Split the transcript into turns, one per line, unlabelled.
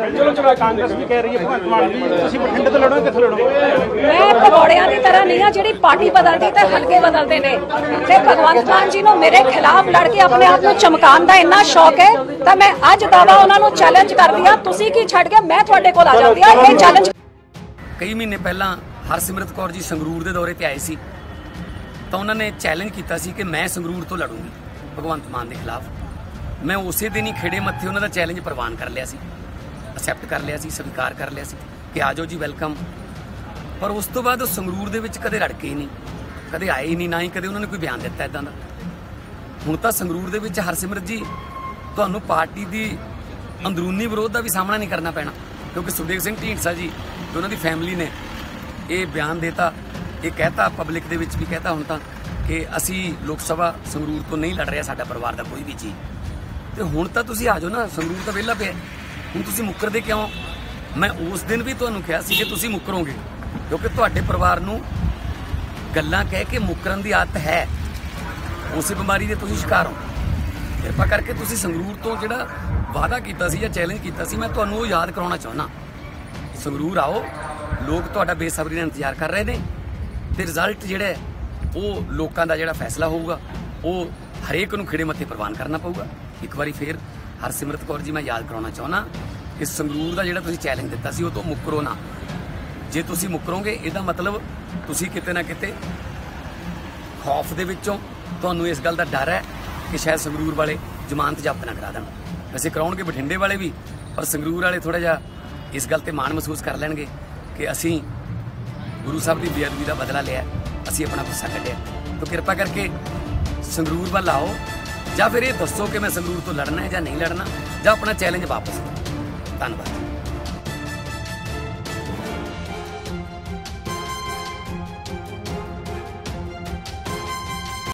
ਚਲੋ ਚਲੋ ਕਾਂਗਰਸ ਵੀ ਕਹਿ ਰਹੀ ਹੈ ਭਗਵੰਤ ਮਾਨ ਵੀ ਤੁਸੀਂ ਬਠਿੰਡੇ ਤੋਂ ਲੜੋਗੇ ਕਿੱਥੋਂ ਲੜੋਗੇ?
ਮੈਂ ਭਗੌੜਿਆਂ ਦੀ ਤਰ੍ਹਾਂ ਨਹੀਂ ਆ ਜਿਹੜੀ ਪਾਰਟੀ ਬਦਲਦੀ ਤੇ ਹਲਕੇ ਬਦਲਦੇ ਨੇ। ਤੇ ਭਗਵੰਤ ਮਾਨ ਜੀ ਨੂੰ ਮੇਰੇ ਖਿਲਾਫ ਲੜ ਕੇ ਆਪਣੇ ਆਪ ਨੂੰ ਚਮਕਾਉਣ ਦਾ ਇੰਨਾ ਸ਼ੌਕ ਹੈ ਤਾਂ ਮੈਂ ਅੱਜ ਦਾਵਾ ਉਹਨਾਂ ਨੂੰ ਚੈਲੰਜ ਕਰਦੀ ਆ ਤੁਸੀਂ ਕੀ ਛੱਡ ਕੇ ਮੈਂ ਤੁਹਾਡੇ ਕੋਲ ਆ ਜਾਂਦੀ ਆ ਇਹ ਚੈਲੰਜ
ਕਈ ਮਹੀਨੇ ਪਹਿਲਾਂ ਹਰਸਿਮਰਤ ਕੌਰ ਜੀ ਸੰਗਰੂਰ ਦੇ ਦੌਰੇ ਤੇ ਆਏ ਸੀ। ਤਾਂ ਉਹਨਾਂ ਨੇ ਚੈਲੰਜ ਕੀਤਾ ਸੀ ਕਿ ਮੈਂ ਸੰਗਰੂਰ ਤੋਂ ਲੜੂੰਗੀ ਭਗਵੰਤ ਮਾਨ ਦੇ ਖਿਲਾਫ। ਮੈਂ ਉਸੇ ਦਿਨ ਹੀ ਖੇੜੇ ਮੱਥੇ ਉਹਨਾਂ ਦਾ ਚੈਲੰਜ ਪ੍ਰਵਾਨ ਕਰ ਲਿਆ ਸੀ। ਅਸੈਪਟ ਕਰ ਲਿਆ ਸੀ, ਸਵੀਕਾਰ ਕਰ ਲਿਆ ਸੀ ਕਿ ਆਜੋ ਜੀ ਵੈਲਕਮ ਪਰ ਉਸ ਤੋਂ ਬਾਅਦ ਉਹ ਸੰਗਰੂਰ ਦੇ ਵਿੱਚ ਕਦੇ ਰੜਕੇ ਹੀ ਨਹੀਂ, ਕਦੇ ਆਏ ਹੀ ਨਹੀਂ, ਨਾ ਹੀ ਕਦੇ ਉਹਨਾਂ ਨੇ ਕੋਈ ਬਿਆਨ ਦਿੱਤਾ ਇਦਾਂ ਦਾ। ਹੁਣ ਤਾਂ ਸੰਗਰੂਰ ਦੇ ਵਿੱਚ ਹਰਸਿਮਰਤ ਜੀ, ਤੁਹਾਨੂੰ ਪਾਰਟੀ ਦੀ ਅੰਦਰੂਨੀ ਵਿਰੋਧ ਦਾ ਵੀ ਸਾਹਮਣਾ ਨਹੀਂ ਕਰਨਾ ਪੈਣਾ, ਕਿਉਂਕਿ ਸੁਖਦੇਵ ਸਿੰਘ ਢੀਂਡਸਾ ਜੀ ਤੇ ਉਹਨਾਂ ਦੀ ਫੈਮਿਲੀ ਨੇ ਇਹ ਬਿਆਨ ਦੇਤਾ, ਇਹ ਕਹਿਤਾ ਪਬਲਿਕ ਦੇ ਵਿੱਚ ਵੀ, ਕਹਿਤਾ ਹੁਣ ਤਾਂ ਕਿ ਅਸੀਂ ਲੋਕ ਸਭਾ ਸੰਗਰੂਰ ਤੋਂ ਨਹੀਂ ਲੜ ਰਿਹਾ, ਸਾਡਾ ਪਰਿਵਾਰ ਦਾ ਕੋਈ ਵੀ ਜੀ। ਤੇ ਹੁਣ ਤਾਂ ਤੁਸੀਂ ਆ ਜਾਓ ਨਾ, ਸੰਗਰੂਰ ਤਾਂ ਵਿਹਲਾ ਪਿਆ। ਹੁਣ ਤੁਸੀਂ ਮੁੱਕਰਦੇ ਕਿਉਂ? ਮੈਂ ਉਸ ਦਿਨ ਵੀ ਤੁਹਾਨੂੰ ਕਿਹਾ ਸੀ ਕਿ ਤੁਸੀਂ ਮੁੱਕਰੋਗੇ, ਕਿਉਂਕਿ ਤੁਹਾਡੇ ਪਰਿਵਾਰ ਨੂੰ ਗੱਲਾਂ ਕਹਿ ਕੇ ਮੁੱਕਰਨ ਦੀ ਆਦਤ ਹੈ। ਉਸੇ ਬਿਮਾਰੀ ਦੇ ਤੁਸੀਂ ਸ਼ਿਕਾਰ ਹੋ। ਕਿਰਪਾ ਕਰਕੇ ਤੁਸੀਂ ਸੰਗਰੂਰ ਤੋਂ ਜਿਹੜਾ ਵਾਅਦਾ ਕੀਤਾ ਸੀ ਜਾਂ ਚੈਲੰਜ ਕੀਤਾ ਸੀ, ਮੈਂ ਤੁਹਾਨੂੰ ਉਹ ਯਾਦ ਕਰਾਉਣਾ ਚਾਹੁੰਦਾ। ਸੰਗਰੂਰ ਆਓ, ਲੋਕ ਤੁਹਾਡਾ ਬੇਸਬਰੀ ਨਾਲ ਇੰਤਜ਼ਾਰ ਕਰ ਰਹੇ ਨੇ, ਤੇ ਰਿਜ਼ਲਟ ਜਿਹੜਾ ਉਹ ਲੋਕਾਂ ਦਾ ਜਿਹੜਾ ਫੈਸਲਾ ਹੋਊਗਾ, ਉਹ ਹਰੇਕ ਨੂੰ ਖਿੜੇ ਮੱਥੇ ਪ੍ਰਵਾਨ ਕਰਨਾ ਪਊਗਾ। ਇੱਕ ਵਾਰੀ ਫੇਰ ਹਰਸਿਮਰਤ ਕੌਰ ਜੀ, ਮੈਂ ਯਾਦ ਕਰਾਉਣਾ ਚਾਹੁੰਦਾ ਕਿ ਸੰਗਰੂਰ ਦਾ ਜਿਹੜਾ ਤੁਸੀਂ ਚੈਲੰਜ ਦਿੱਤਾ ਸੀ, ਉਹ ਤੋਂ ਮੁੱਕਰੋ ਨਾ। ਜੇ ਤੁਸੀਂ ਮੁੱਕਰੋਗੇ, ਇਹਦਾ ਮਤਲਬ ਤੁਸੀਂ ਕਿਤੇ ਨਾ ਕਿਤੇ ਖੌਫ ਦੇ ਵਿੱਚੋਂ ਤੁਹਾਨੂੰ ਇਸ ਗੱਲ ਦਾ ਡਰ ਹੈ ਕਿ ਸ਼ਾਇਦ ਸੰਗਰੂਰ ਵਾਲੇ ਜ਼ਮਾਨਤ ਜ਼ਬਤ ਨਾ ਕਰਾ ਦੇਣ। ਵੈਸੇ ਕਰਾਉਣਗੇ ਬਠਿੰਡੇ ਵਾਲੇ ਵੀ, ਪਰ ਸੰਗਰੂਰ ਵਾਲੇ ਥੋੜਾ ਜਿਹਾ ਇਸ ਗੱਲ ਤੇ ਮਾਣ ਮਹਿਸੂਸ ਕਰ ਲੈਣਗੇ ਕਿ ਅਸੀਂ ਗੁਰੂ ਸਾਹਿਬ ਦੀ ਬੇਅਦਬੀ ਦਾ ਬਦਲਾ ਲਿਆ ਅਸੀਂ ਆਪਣਾ ਗੁੱਸਾ ਕੱਢਿਆ ਤਾਂ ਕਿਰਪਾ ਕਰਕੇ ਸੰਗਰੂਰ ਵੱਲ ਆਓ ਜਾਂ ਫਿਰ ਇਹ ਦੱਸੋ ਕਿ ਮੈਂ ਸੰਗਰੂਰ ਤੋਂ ਲੜਨਾ ਹੈ ਜਾਂ ਨਹੀਂ ਲੜਨਾ, ਜਾਂ ਆਪਣਾ ਚੈਲੰਜ ਵਾਪਸ ਧੰਨਵਾਦ।